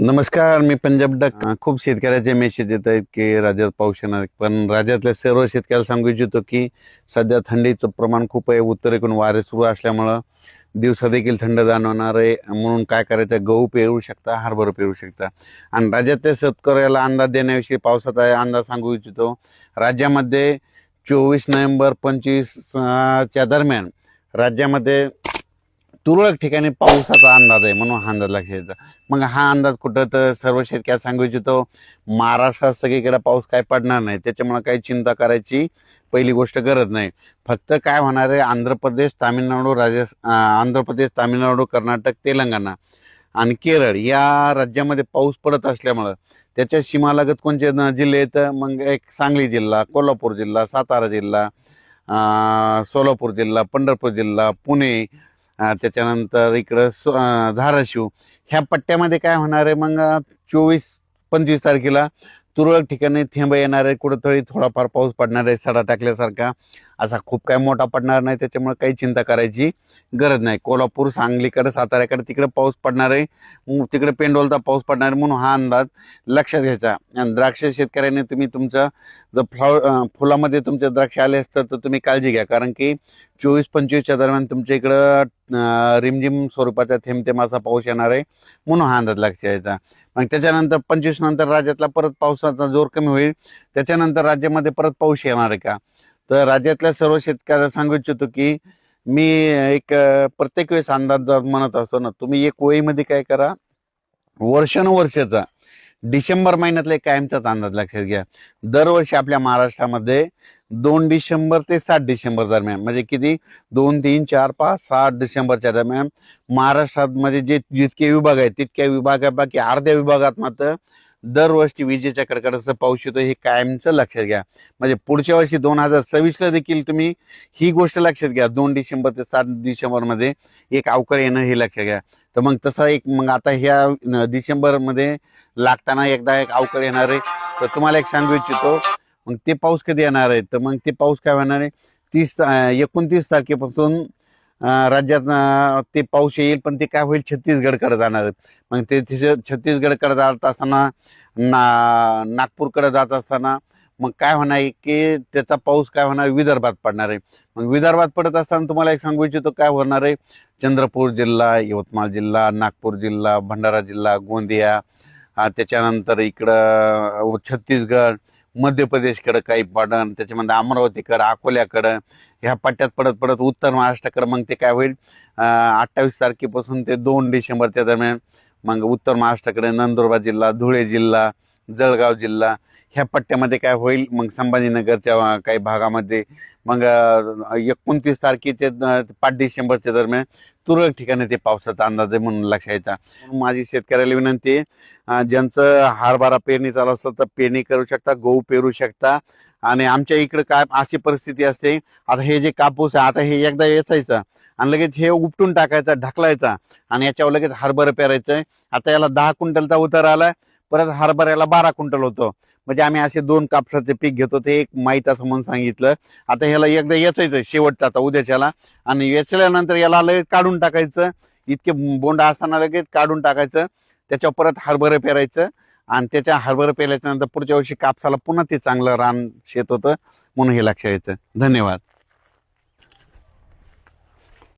नमस्कार मी पंजाब डक. खूप शेतकऱ्याचे मेसेज येत आहेत की राज्यात पाऊस येणार. पण राज्यातल्या सर्व शेतकऱ्याला सांगू इच्छितो की सध्या थंडीचं प्रमाण खूप आहे. उत्तरेकडून वारे सुरू असल्यामुळं दिवसा देखील थंड जाणवणार आहे. म्हणून काय करायचं? गहू पेरू शकता हरभरा पेरू शकता. आणि राज्यातल्या शेतकऱ्याला अंदाज देण्याविषयी पावसाचा अंदाज सांगू इच्छितो. राज्यामध्ये चोवीस नोव्हेंबर पंचवीस च्या दरम्यान राज्यामध्ये तुरळक ठिकाणी पावसाचा अंदाज आहे म्हणून हा अंदाज लक्षात येतो मग हा अंदाज कुठं तर सर्व शेतकऱ्याला सांगू इच्छितो. महाराष्ट्रात सगळीकडे पाऊस काय पडणार नाही. त्याच्यामुळे काही चिंता करायची पहिली गोष्ट गरज नाही. फक्त काय होणार आहे आंध्र प्रदेश तामिळनाडू राजस् आंध्र प्रदेश तामिळनाडू कर्नाटक तेलंगणा आणि केरळ या राज्यामध्ये पाऊस पडत असल्यामुळं त्याच्या सीमालगत कोणते जिल्हे आहेत? मग एक सांगली जिल्हा कोल्हापूर जिल्हा सातारा जिल्हा सोलापूर जिल्हा पंढरपूर जिल्हा पुणे त्याच्यानंतर इकडं सो- धाराशिव. ह्या पट्ट्यामध्ये काय होणार आहे? मग चोवीस पंचवीस तारखेला तुरळक ठिकाणी थेंब येणार आहे कुठंतरी थोडाफार पाऊस पडणार आहे सडा टाकल्यासारखा. असा खूप काय मोठा पडणार नाही त्याच्यामुळे काही चिंता करायची गरज नाही. कोल्हापूर सांगलीकडे साताऱ्याकडे तिकडे पाऊस पडणार आहे. मग तिकडे पेंडोलचा पाऊस पडणार आहे म्हणून हा अंदाज लक्षात घ्यायचा. आणि द्राक्ष शेतकऱ्याने तुम्ही तुमचं जर फ्लॉ फुलामध्ये तुमचे द्राक्ष आले असतात तर तुम्ही काळजी घ्या. कारण की चोवीस पंचवीसच्या दरम्यान तुमच्या इकडं रिमझिम स्वरूपाचा थेंब थेंबाचा पाऊस येणार आहे म्हणून हा अंदाज लक्षात यायचा मग त्याच्यानंतर पंचवीस नंतर राज्यातला परत पावसाचा जोर कमी होईल. त्याच्यानंतर राज्यामध्ये परत पाऊस येणार आहे का? तर राज्यातल्या सर्व शेतकऱ्याला सांगू इच्छितो की मी एक प्रत्येक वेळेस अंदाज म्हणत असतो ना तुम्ही एक वहीमध्ये काय करा? वर्षानुवर्षाचा डिसेंबर महिन्यातला एक कायमचाच अंदाज लक्षात घ्या. दरवर्षी आपल्या महाराष्ट्रामध्ये दोन डिसेंबर ते सात डिसेंबर दरम्यान. म्हणजे किती? दोन तीन चार पाच सात डिसेंबरच्या दरम्यान महाराष्ट्रामध्ये जे जितके विभाग आहेत तितक्या विभागापैकी अर्ध्या विभागात मात्र दरवर्षी विजेच्या कडकडाचा पाऊस येतो हे कायमचं लक्षात घ्या. म्हणजे पुढच्या वर्षी दोन हजार सव्वीसला देखील तुम्ही ही गोष्ट लक्षात घ्या. दोन डिसेंबर ते सात डिसेंबरमध्ये एक अवकाळ येणं हे लक्षात घ्या. तर मग तसा एक मग आता ह्या डिसेंबरमध्ये लागताना एकदा एक अवकाळ येणार आहे. तर तुम्हाला एक सांगू इच्छितो मग ते पाऊस कधी येणार आहे? तर मग ते पाऊस काय होणार आहे? तीस एकोणतीस तारखेपासून राज्यात ते पाऊस येईल पण ते काय होईल? छत्तीसगडकडे जाणार आहे. मग ते तिथे छत्तीसगडकडे जात असताना ना नागपूरकडे जात असताना मग काय होणार आहे की त्याचा पाऊस काय होणार? विदर्भात पडणार आहे. मग विदर्भात पडत असताना तुम्हाला एक सांगू इच्छितो काय होणार आहे? चंद्रपूर जिल्हा यवतमाळ जिल्हा नागपूर जिल्हा भंडारा जिल्हा गोंदिया त्याच्यानंतर इकडं छत्तीसगड मध्य प्रदेशकडं काही पडन त्याच्यामध्ये अमरावतीकडं अकोल्याकडं ह्या पट्ट्यात पडत पडत उत्तर महाराष्ट्राकडं मग ते काय होईल? अठ्ठावीस तारखेपासून ते दोन डिसेंबरच्या दरम्यान मग उत्तर महाराष्ट्राकडे नंदुरबार जिल्हा धुळे जिल्हा जळगाव जिल्हा ह्या पट्ट्यामध्ये काय होईल? मग संभाजीनगरच्या काही भागामध्ये मग एकोणतीस तारखेचे पाच डिसेंबरच्या दरम्यान तुरळक ठिकाणी ते पावसाचा अंदाज आहे म्हणून लक्षात माझी शेतकऱ्याला विनंती ज्यांचं हरभरा पेरणी चालू असतं तर पेरणी करू शकता गहू पेरू शकता आणि आमच्या इकडं काय अशी परिस्थिती असते आता हे जे कापूस आहे आता हे एकदा वेचायचं आणि लगेच हे उपटून टाकायचं ढकलायचा आणि याच्यावर लगेच हरभरं पेरायचं. आता याला दहा क्विंटलचा उतार आला परत हरभऱ्याला बारा क्विंटल होतो. म्हणजे आम्ही असे दोन कापसाचे पीक घेतो ते एक माहीत म्हणून सांगितलं. आता ह्याला एकदा येचायचं शेवटचं आता उद्याच्याला. आणि वेचल्यानंतर याला लगेच काढून टाकायचं. इतके बोंडा असताना लगेच काढून टाकायचं. त्याच्यावर परत हरभरं पेरायचं. आणि त्याच्या हरभरं पेरल्याच्यानंतर पुढच्या वर्षी कापसाला पुन्हा ते चांगलं रान शेत होतं. म्हणून हे लक्षात यायचं. धन्यवाद.